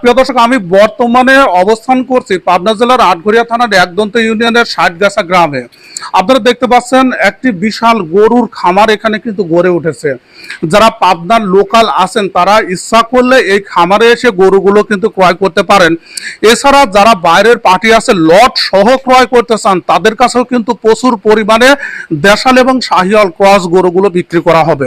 প্রিয় দর্শক, আমি বর্তমানে অবস্থান করছি পাবনা জেলার আটঘরিয়া থানার একদন্ত ইউনিয়নের ষাটগাছা গ্রামে। আপনারা দেখতে পাচ্ছেন, একটি বিশাল গরুর খামার এখানে কিন্তু গড়ে উঠেছে। যারা পাবনার লোকাল আছেন, তারা ইচ্ছা করলে এই খামারে এসে গরুগুলো কিন্তু ক্রয় করতে পারেন। এছাড়া যারা বাইরের পার্টি আছে, লট সহ ক্রয় করতে চান, তাদের কাছেও কিন্তু প্রচুর পরিমাণে দেশাল এবং শাহিয়াল ক্রস গরুগুলো বিক্রি করা হবে।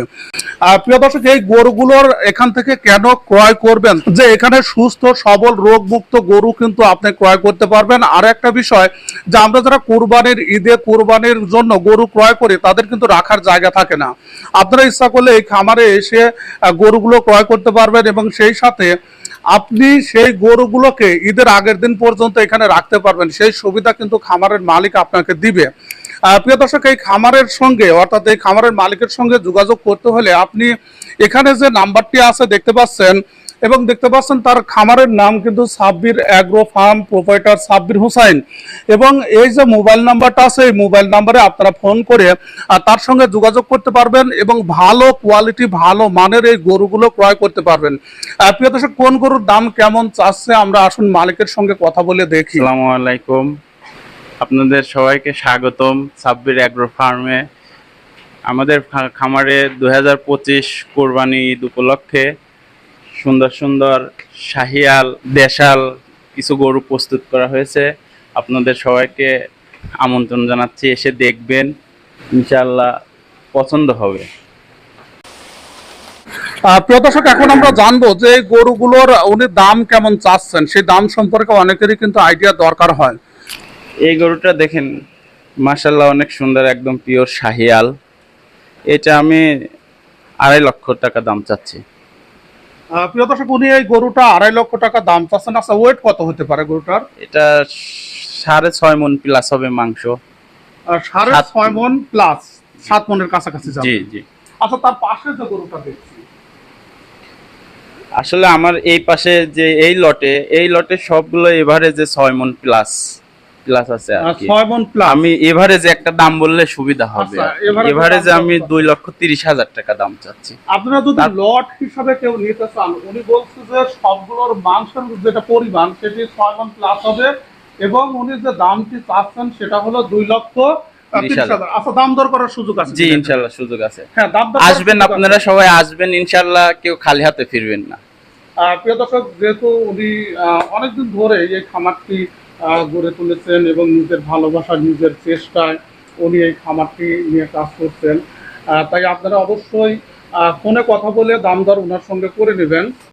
প্রিয় দর্শক, এই গরুগুলোর এখান থেকে কেন ক্রয় করবেন? যে এখানে সুস্থ, সবল রোগ মুক্ত গরু কিন্তু আপনি ক্রয় করতে পারবেন। আর একটা বিষয়, যে আমরা যারা কোরবানির ঈদে কোরবানির জন্য গরু ক্রয় করি, তাদের কিন্তু রাখার জায়গা থাকে না। আপনারা ইচ্ছা করলে এই খামারে এসে গরুগুলো ক্রয় করতে পারবেন এবং সেই সাথে আপনি সেই গরুগুলোকে ঈদের আগের দিন পর্যন্ত এখানে রাখতে পারবেন। সেই সুবিধা কিন্তু খামারের মালিক আপনাকে দিবে। প্রিয় দর্শক, এই খামারের সঙ্গে, অর্থাৎ এই খামারের মালিকের সঙ্গে যোগাযোগ করতে হলে আপনি এখানে যে নাম্বারটি আছে, দেখতে পাচ্ছেন এবং দেখতে পাচ্ছেন তার খামারের নাম কিন্তু Sabbir agro farm proprietor Sabbir Hussain. এবং এই যে মোবাইল নাম্বারটা আছে, এই মোবাইল নাম্বারে আপনারা ফোন করে তার সঙ্গে যোগাযোগ করতে পারবেন এবং ভালো কোয়ালিটি, ভালো মানের এই গরুগুলো ক্রয় করতে পারবেন। প্রিয় দর্শক, কোন গরুর দাম কেমন চাচ্ছে? আমরা আসুন মালিকের সঙ্গে কথা বলে দেখি। আসসালামু আলাইকুম। আপনাদের সবাইকে স্বাগতম সাব্বির অ্যাগ্রো ফার্মে। আমাদের খামারে দু হাজার পঁচিশ কোরবানি উপলক্ষে সুন্দর সুন্দর শাহিয়াল দেশাল কিছু গরু প্রস্তুত করা হয়েছে। আপনাদের সবাইকে আমন্ত্রণ জানাচ্ছি এসে দেখবেন। ইনশাল্লাহ পছন্দ হবে। প্রিয় দর্শক এখন আমরা জানব যে গরুগুলোর উনি দাম কেমন চাচ্ছেন? সেই দাম সম্পর্কে অনেকেরই কিন্তু আইডিয়া দরকার হয়। এই গরুটা দেখেন মাসাল্লাহ অনেক সুন্দর একদম পিওর শাহিয়াল। এটা আমি আড়াই লক্ষ টাকা দাম চাচ্ছি। প্রিয় দর্শক উনি এই গরুটা আড়াই লক্ষ টাকা দাম চাচ্ছেন। আচ্ছা ওয়েট কত হতে পারে গরুটার? এটা সাড়ে ছয় মন প্লাস হবে মাংস। সাড়ে ছয় মন। প্লাস সাত মনের কাছাকাছি যাবে। জি জি। আচ্ছা তার পাশে যে গরুটা দেখছি। আসলে আমার এই পাশে যে এই লটে এই লটে সবগুলো এভারেজে ছয় মন প্লাস প্লাস আছে আর কি। ছয় মন প্লাস আমি এভারেজে একটা দাম বললে সুবিধা হবে আচ্ছা, এভারেজে আমি কত? দুই লক্ষ তিরিশ হাজার টাকা দাম চাচ্ছি। আপনারা যদি লট হিসাবে কেউ নিতে চান উনি বলছে যে সবগুলোর মাংসের যেটা পরিমাণ সেটি ছয় মন প্লাস হবে এবং উনি যে দামটি চাচ্ছেন সেটা হলো দুই লক্ষ আসবেন আপনারা সবাই আসবেন ইনশাল্লাহ কেউ খালি হাতে ফিরবেন না। আহ, প্রিয় দর্শক যেহেতু উনি আহ, অনেকদিন ধরে এই খামারটি গড়ে তুলেছেন এবং নিজের ভালোবাসা, নিজের চেষ্টায় উনি এই খামারটি নিয়ে কাজ করছেন। তাই আপনারা অবশ্যই ফোনে কথা বলে দাম দর ওনার সঙ্গে করে নেবেন।